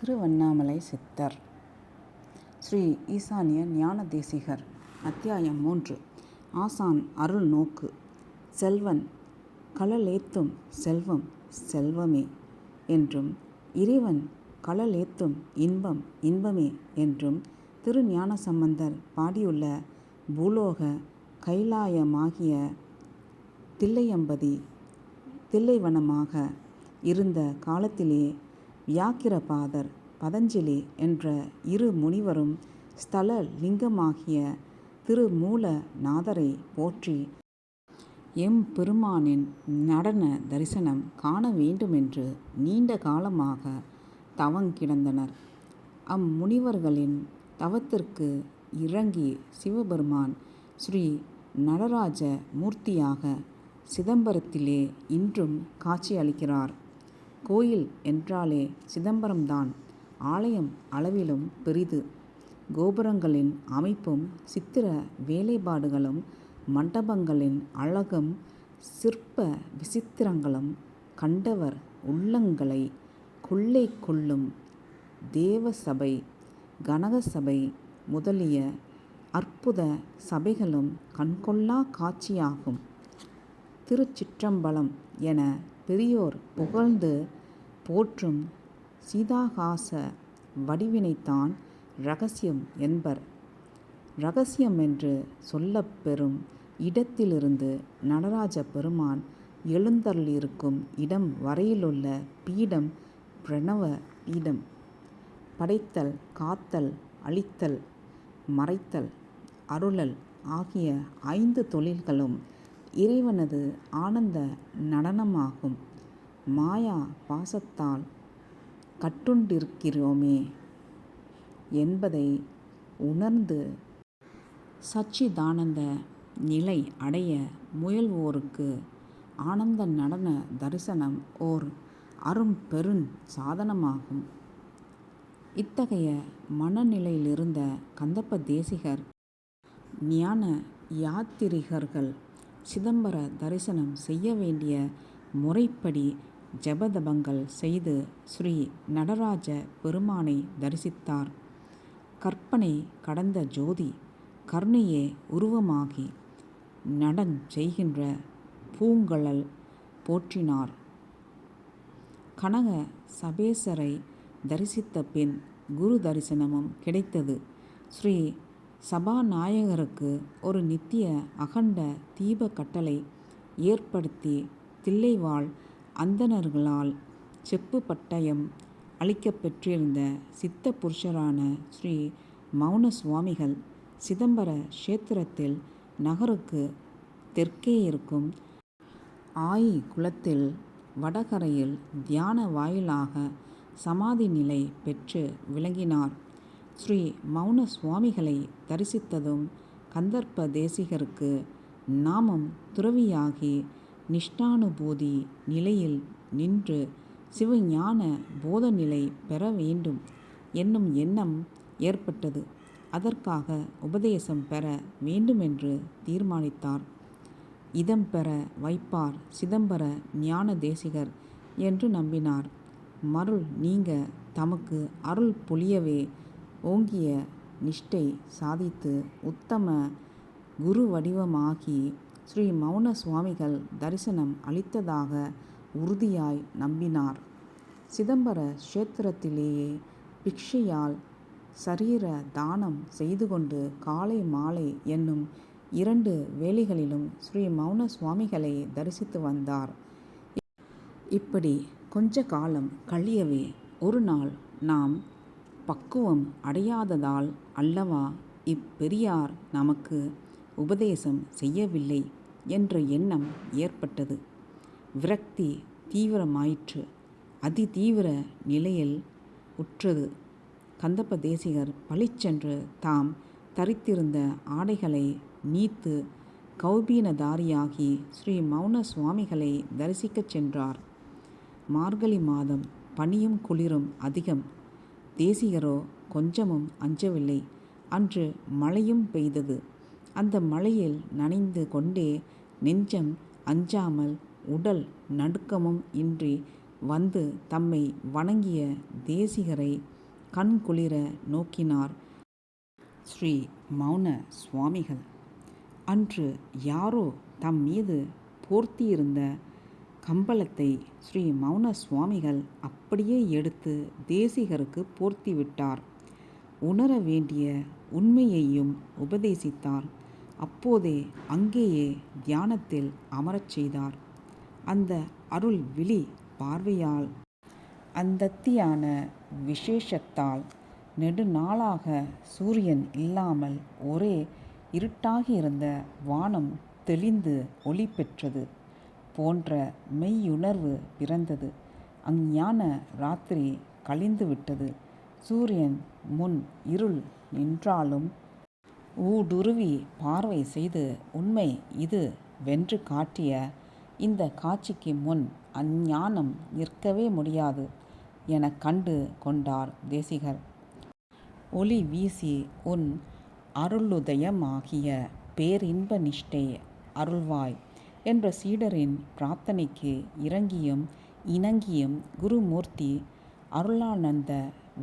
திருவண்ணாமலை சித்தர். ஸ்ரீ ஈசானிய ஞான தேசிகர். அத்தியாயம் மூன்று. ஆசான் அருள் நோக்கு செல்வன் களலேத்தும் செல்வம் செல்வமே என்றும் இறைவன் களலேத்தும் இன்பம் இன்பமே என்றும் திருஞான சம்பந்தர் பாடியுள்ள பூலோக கைலாயமாகிய தில்லையம்பதி தில்லைவனமாக இருந்த காலத்திலே வியாக்கிரபாதர் பதஞ்சலி என்ற இரு முனிவரும் ஸ்தல லிங்கமாகிய திருமூல நாதரை போற்றி எம் பெருமானின் நடன தரிசனம் காண வேண்டுமென்று நீண்ட காலமாக தவங்கிடந்தனர் அம்முனிவர்களின் தவத்திற்கு இறங்கி சிவபெருமான் ஸ்ரீ நடராஜ மூர்த்தியாக சிதம்பரத்திலே இன்றும் காட்சியளிக்கிறார். கோயில் என்றாலே சிதம்பரம்தான். ஆலயம் அளவிலும் பெரிது. கோபுரங்களின் அமைப்பும் சித்திர வேலைப்பாடுகளும் மண்டபங்களின் அழகும் சிற்ப விசித்திரங்களும் கண்டவர் உள்ளங்களை கொள்ளை கொள்ளும். தேவசபை கனகசபை முதலிய அற்புத சபைகளும் கண்கொள்ளாக் காட்சியாகும். திருச்சிற்றம்பலம் என பெரியோர் புகழ்ந்து போற்றும் சிதாகாச வடிவினைத்தான் இரகசியம் என்பர். இரகசியம் என்று சொல்லப்பெறும் இடத்திலிருந்து நடராஜ பெருமான் எழுந்தருளியிருக்கும் இடம் வரையிலுள்ள பீடம் பிரணவ பீடம். படைத்தல் காத்தல் அழித்தல் மறைத்தல் அருளல் ஆகிய ஐந்து தொழில்களும் இறைவனது ஆனந்த நடனமாகும். மாயா பாசத்தால் கட்டுண்டிருக்கிறோமே என்பதை உணர்ந்து சச்சிதானந்த நிலை அடைய முயல்வோருக்கு ஆனந்த நடன தரிசனம் ஓர் அரும்பெருஞ் சாதனமாகும். இத்தகைய மனநிலையிலிருந்த கந்தப்ப தேசிகர் ஞான யாத்திரிகர்கள் சிதம்பர தரிசனம் செய்ய வேண்டிய முறைப்படி ஜபதபங்கள் செய்து ஸ்ரீ நடராஜ பெருமானை தரிசித்தார். கற்பனை கடந்த ஜோதி கருணையே உருவமாகி நடஞ் செய்கின்ற பூங்கழல் போற்றினார். கனக சபேசரை தரிசித்த பின் குரு தரிசனமும் கிடைத்தது. ஸ்ரீ சபாநாயகருக்கு ஒரு நித்திய அகண்ட தீப கட்டளை ஏற்படுத்தி தில்லைவாழ் அந்தணர்களால் செப்பு பட்டயம் அளிக்கப் பெற்றிருந்த சித்த புருஷரான ஸ்ரீ மௌன சுவாமிகள் சிதம்பர க்ஷேத்திரத்தில் நகருக்கு தெற்கே இருக்கும் ஆயி குளத்தில் வடகரையில் தியான வாயிலாக சமாதி நிலை பெற்று விளங்கினார். ஸ்ரீ மௌன சுவாமிகளை தரிசித்ததும் கந்தர்ப்ப தேசிகருக்கு நாமம் துறவியாகி நிஷ்டானுபூதி நிலையில் நின்று சிவஞான போதநிலை பெற வேண்டும் என்னும் எண்ணம் ஏற்பட்டது. அதற்காக உபதேசம் பெற வேண்டுமென்று தீர்மானித்தார். இதம் பெற வைப்பார் சிதம்பர ஞான தேசிகர் என்று நம்பினார். மருள் நீங்க தமக்கு அருள் பொழியவே ஓங்கிய நிஷ்டை சாதித்து உத்தம குரு வடிவமாகி ஸ்ரீ மௌன சுவாமிகள் தரிசனம் அளித்ததாக உறுதியாய் நம்பினார். சிதம்பர க்ஷேத்திரத்திலேயே பிக்ஷையால் சரீர தானம் செய்து கொண்டு காலை மாலை என்னும் இரண்டு வேலைகளிலும் ஸ்ரீ மௌன சுவாமிகளை தரிசித்து வந்தார். இப்படி கொஞ்ச காலம் கழியவே ஒரு நாள் நாம் பக்குவம் அடையாததால் அல்லவா இப்பெரியார் நமக்கு உபதேசம் செய்யவில்லை என்ற எண்ணம் ஏற்பட்டது. விரக்தி தீவிரமாயிற்று. அதி தீவிர நிலையில் உற்றது. கந்தப்ப தேசிகர் பளிச்சென்று தாம் தரித்திருந்த ஆடைகளை நீத்து கௌபீனதாரியாகி ஸ்ரீ மௌன சுவாமிகளை தரிசிக்கச் சென்றார். மார்கழி மாதம் பனியும் குளிரும் அதிகம். தேசிகரோ கொஞ்சமும் அஞ்சவில்லை. அன்று மழையும் பெய்தது. அந்த மழையில் நனைந்து கொண்டே நெஞ்சம் அஞ்சாமல் உடல் நடுக்கமும் இன்றி வந்து தம்மை வணங்கிய தேசிகரை கண்குளிர நோக்கினார் ஸ்ரீ மௌன சுவாமிகள். அன்று யாரோ தம் மீது போர்த்தியிருந்த கம்பளத்தை ஸ்ரீ மௌன சுவாமிகள் அப்படியே எடுத்து தேசிகருக்குப் போர்த்திவிட்டார். உணர வேண்டிய உண்மையையும் உபதேசித்தார். அப்போதே அங்கேயே தியானத்தில் அமரச் செய்தார். அந்த அருள் விழி பார்வையால் அந்தத்தியான விசேஷத்தால் நெடுநாளாக சூரியன் இல்லாமல் ஒரே இருட்டாகியிருந்த வானம் தெளிந்து ஒளி பெற்றது போன்ற மெய்யுணர்வு பிறந்தது. அஞ்ஞான ராத்திரி கழிந்துவிட்டது. சூரியன் முன் இருள் நின்றாலும் ஊடுருவி பார்வை செய்து உண்மை இது வென்று காட்டிய இந்த காட்சிக்கு முன் அஞ்ஞானம் நிற்கவே முடியாது எனக் கண்டு கொண்டார் தேசிகர். ஒளி வீசி உன் அருளுதயமாகிய பேரின்ப நிஷ்டை அருள்வாய் என்ற சீடரின் பிரார்த்தனைக்கு இறங்கியும் இணங்கியும் குருமூர்த்தி அருளானந்த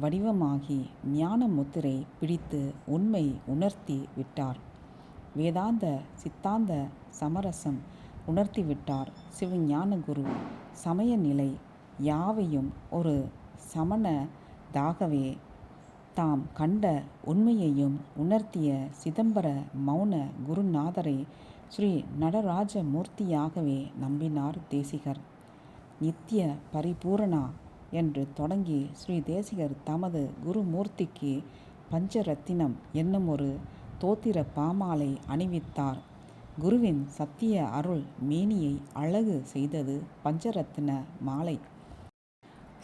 வடிவமாகி ஞான முத்திரை பிடித்து உண்மை உணர்த்தி விட்டார். வேதாந்த சித்தாந்த சமரசம் உணர்த்திவிட்டார் சிவஞான குரு. சமய நிலை யாவையும் ஒரு சமணதாகவே தாம் கண்ட உண்மையையும் உணர்த்திய சிதம்பர மௌன குருநாதரை ஸ்ரீ நடராஜ மூர்த்தியாகவே நம்பினார் தேசிகர். நித்ய பரிபூரணா என்று தொடங்கி ஸ்ரீ தேசிகர் தமது குருமூர்த்திக்கு பஞ்சரத்தினம் என்னும் ஒரு தோத்திர பாமாலை அணிவித்தார். குருவின் சத்திய அருள் மேனியை அழகு செய்தது பஞ்சரத்தின மாலை.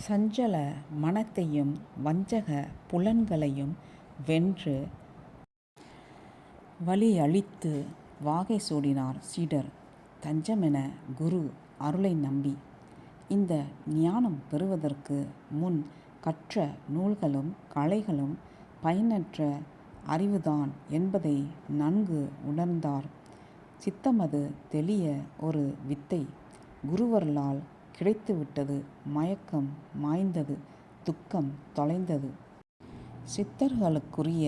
சஞ்சல மனத்தையும் வஞ்சக புலன்களையும் வென்று வலியளித்து வாகை சூடினார் சீடர் தஞ்சமென குரு அருளை நம்பி. இந்த ஞானம் பெறுவதற்கு முன் கற்ற நூல்களும் கலைகளும் பயனற்ற அறிவுதான் என்பதை நன்கு உணர்ந்தார். சித்தமது தெளிய ஒரு வித்தை குருவருளால் கிடைத்துவிட்டது மயக்கம் மாய்ந்தது துக்கம் தொலைந்தது. சித்தர்களுக்குரிய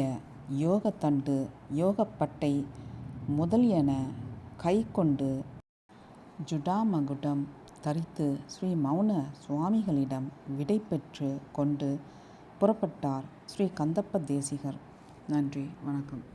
யோகத்தண்டு யோகப்பட்டை முதலியன கைக்கொண்டு ஜுடாமகுடம் தரித்து ஸ்ரீ மௌன சுவாமிகளிடம் விடை கொண்டு புறப்பட்டார் ஸ்ரீ கந்தப்ப தேசிகர். நன்றி வணக்கம்.